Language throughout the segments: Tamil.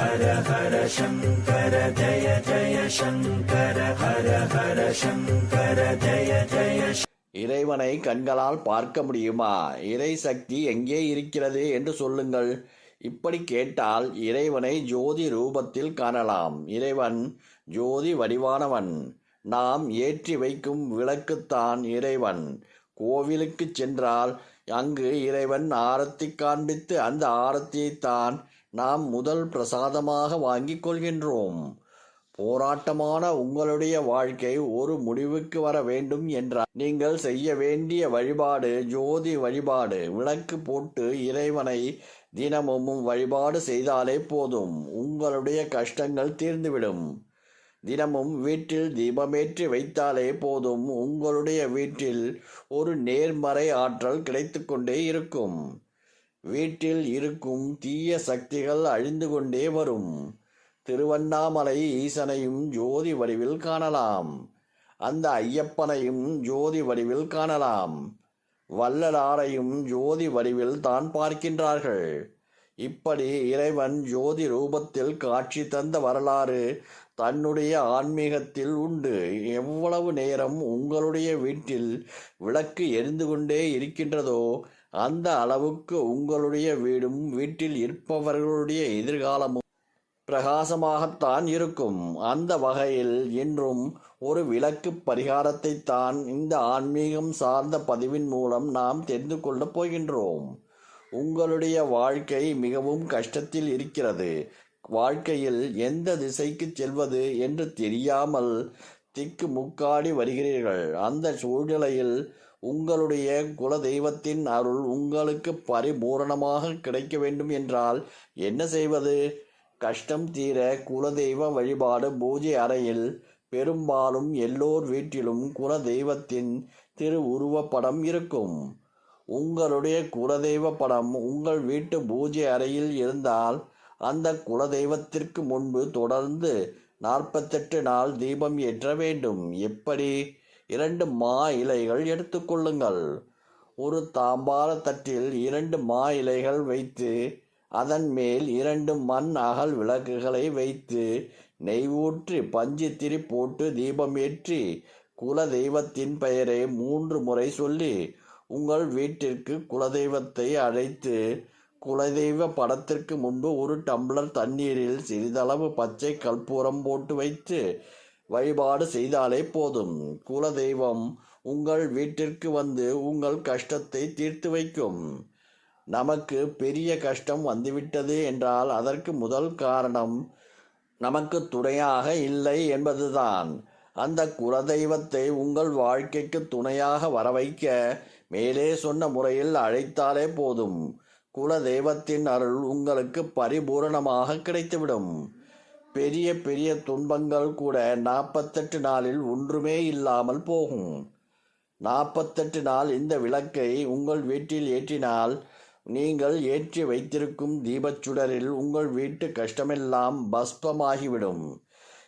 ஹர ஹர சங்கர ஜய ஜய சங்கர ஹர ஹர சங்கர ஜய ஜய இறைவனை கண்களால் பார்க்க முடியுமா? இறை சக்தி எங்கே இருக்கிறது என்று சொல்லுங்கள். இப்படி கேட்டால் இறைவனை ஜோதி ரூபத்தில் காணலாம். இறைவன் ஜோதி வடிவானவன். நாம் ஏற்றி வைக்கும் விளக்குத்தான் இறைவன். கோவிலுக்கு சென்றால் அங்கு இறைவன் ஆரத்தி காண்பித்து அந்த ஆரத்தியைத்தான் நாம் முதல் பிரசாதமாக வாங்கிக் கொள்கின்றோம். போராட்டமான உங்களுடைய வாழ்க்கை ஒரு முடிவுக்கு வர வேண்டும் என்றால் நீங்கள் செய்ய வேண்டிய வழிபாடு ஜோதி வழிபாடு விளக்கு போட்டு இறைவனை தினமும் வழிபாடு செய்தாலே போதும். உங்களுடைய கஷ்டங்கள் தீர்ந்துவிடும். தினமும் வீட்டில் தீபமேற்றி வைத்தாலே போதும். உங்களுடைய வீட்டில் ஒரு நேர்மறை ஆற்றல் கிடைத்து கொண்டே இருக்கும். வீட்டில் இருக்கும் தீய சக்திகள் அழிந்து கொண்டே வரும். திருவண்ணாமலை ஈசனையும் ஜோதி வடிவில் காணலாம். அந்த ஐயப்பனையும் ஜோதி வடிவில் காணலாம். வள்ளலாரையும் ஜோதி வடிவில் தான் பார்க்கின்றார்கள். இப்படி இறைவன் ஜோதி ரூபத்தில் காட்சி தந்த வரலாறு தன்னுடைய ஆன்மீகத்தில் உண்டு. எவ்வளவு நேரம் உங்களுடைய வீட்டில் விளக்கு எரிந்து கொண்டே இருக்கின்றதோ அந்த அளவுக்கு உங்களுடைய வீடும் வீட்டில் இருப்பவர்களுடைய எதிர்காலமும் பிரகாசமாகத்தான் இருக்கும். அந்த வகையில் இன்றும் ஒரு விளக்கு பரிகாரத்தை தான் இந்த ஆன்மீகம் சார்ந்த பதிவின் மூலம் நாம் தெரிந்து கொள்ளப் போகின்றோம். உங்களுடைய வாழ்க்கை மிகவும் கஷ்டத்தில் இருக்கிறது. வாழ்க்கையில் எந்த திசைக்கு செல்வது என்று தெரியாமல் திக்கு முக்காடி வருகிறீர்கள். அந்த சூழ்நிலையில் உங்களுடைய குல தெய்வத்தின் அருள் உங்களுக்கு பரிபூரணமாக கிடைக்க வேண்டும் என்றால் என்ன செய்வது? கஷ்டம் தீர குலதெய்வ வழிபாடு பூஜை அறையில் பெரும்பாலும் எல்லோர் வீட்டிலும் குல தெய்வத்தின் திரு உருவப்படம் இருக்கும். உங்களுடைய குலதெய்வ படம் உங்கள் வீட்டு பூஜை அறையில் இருந்தால் அந்த குலதெய்வத்திற்கு முன்பு தொடர்ந்து நாற்பத்தெட்டு நாள் தீபம் ஏற்ற வேண்டும். எப்படி? இரண்டு மா இலைகள் எடுத்துக்கொள்ளுங்கள் ஒரு தாம்பால தட்டில் இரண்டு மா இலைகள் வைத்து அதன் மேல் இரண்டு மண் அகல் விளக்குகளை வைத்து நெய் ஊற்றி போட்டு தீபம் ஏற்றி குல தெய்வத்தின் பெயரை மூன்று முறை சொல்லி உங்கள் வீட்டிற்கு குலதெய்வத்தை அழைத்து குலதெய்வ படத்திற்கு முன்பு ஒரு டம்ளர் தண்ணீரில் சிறிதளவு பச்சை கற்பூரம் போட்டு வைத்து வழிபாடு செய்தாலே போதும். குலதெய்வம் உங்கள் வீட்டிற்கு வந்து உங்கள் கஷ்டத்தை தீர்த்து வைக்கும். நமக்கு பெரிய கஷ்டம் வந்துவிட்டது என்றால் அதற்கு முதல் காரணம் நமக்கு துணையாக இல்லை என்பதுதான். அந்த குலதெய்வத்தை உங்கள் வாழ்க்கைக்கு துணையாக வர வைக்க மேலே சொன்ன முறையில் அழைத்தாலே போதும். குல தெய்வத்தின் அருள் உங்களுக்கு பரிபூரணமாக கிடைத்துவிடும். பெரிய பெரிய துன்பங்கள் கூட நாற்பத்தெட்டு நாளில் ஒன்றுமே இல்லாமல் போகும். நாற்பத்தெட்டு நாள் இந்த விளக்கை உங்கள் வீட்டில் ஏற்றினால் நீங்கள் ஏற்றி வைத்திருக்கும் தீபச்சுடரில் உங்கள் வீட்டு கஷ்டமெல்லாம் பஸ்பமாகிவிடும்.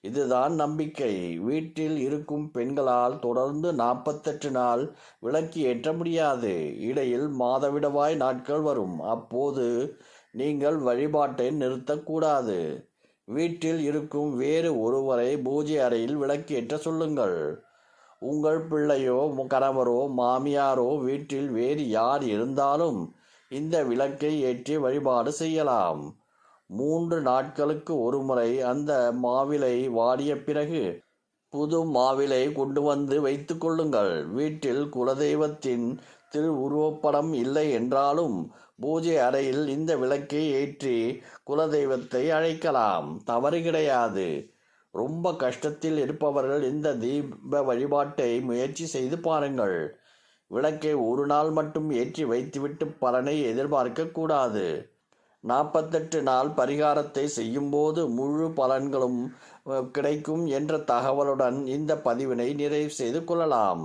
இதுதான் நம்பிக்கை. வீட்டில் இருக்கும் பெண்களால் தொடர்ந்து நாற்பத்தெட்டு நாள் விளக்கு ஏற்ற முடியாது. இடையில் மாதவிடவாய் நாட்கள் வரும். அப்போது நீங்கள் வழிபாட்டை நிறுத்தக்கூடாது. வீட்டில் இருக்கும் வேறு ஒருவரை பூஜை அறையில் விளக்கேற்ற சொல்லுங்கள். உங்கள் பிள்ளையோ கணவரோ மாமியாரோ வீட்டில் வேறு யார் இருந்தாலும் இந்த விளக்கை ஏற்றி வழிபாடு செய்யலாம். மூன்று நாட்களுக்கு ஒருமுறை அந்த மாவிலை வாடிய பிறகு புது மாவிலை கொண்டு வந்து வைத்து கொள்ளுங்கள். வீட்டில் குலதெய்வத்தின் திரு உருவப்படம் இல்லை என்றாலும் பூஜை அறையில் இந்த விளக்கை ஏற்றி குலதெய்வத்தை அழைக்கலாம். தவறு கிடையாது. ரொம்ப கஷ்டத்தில் இருப்பவர்கள் இந்த தீப வழிபாட்டை முயற்சி செய்து பாருங்கள். விளக்கை ஒரு நாள் மட்டும் ஏற்றி வைத்துவிட்டு பலனை எதிர்பார்க்க கூடாது. நாற்பத்தெட்டு நாள் பரிகாரத்தை செய்யும்போது முழு பலன்களும் கிடைக்கும் என்ற தகவலுடன் இந்த பதிவினை நிறைவு செய்து கொள்ளலாம்.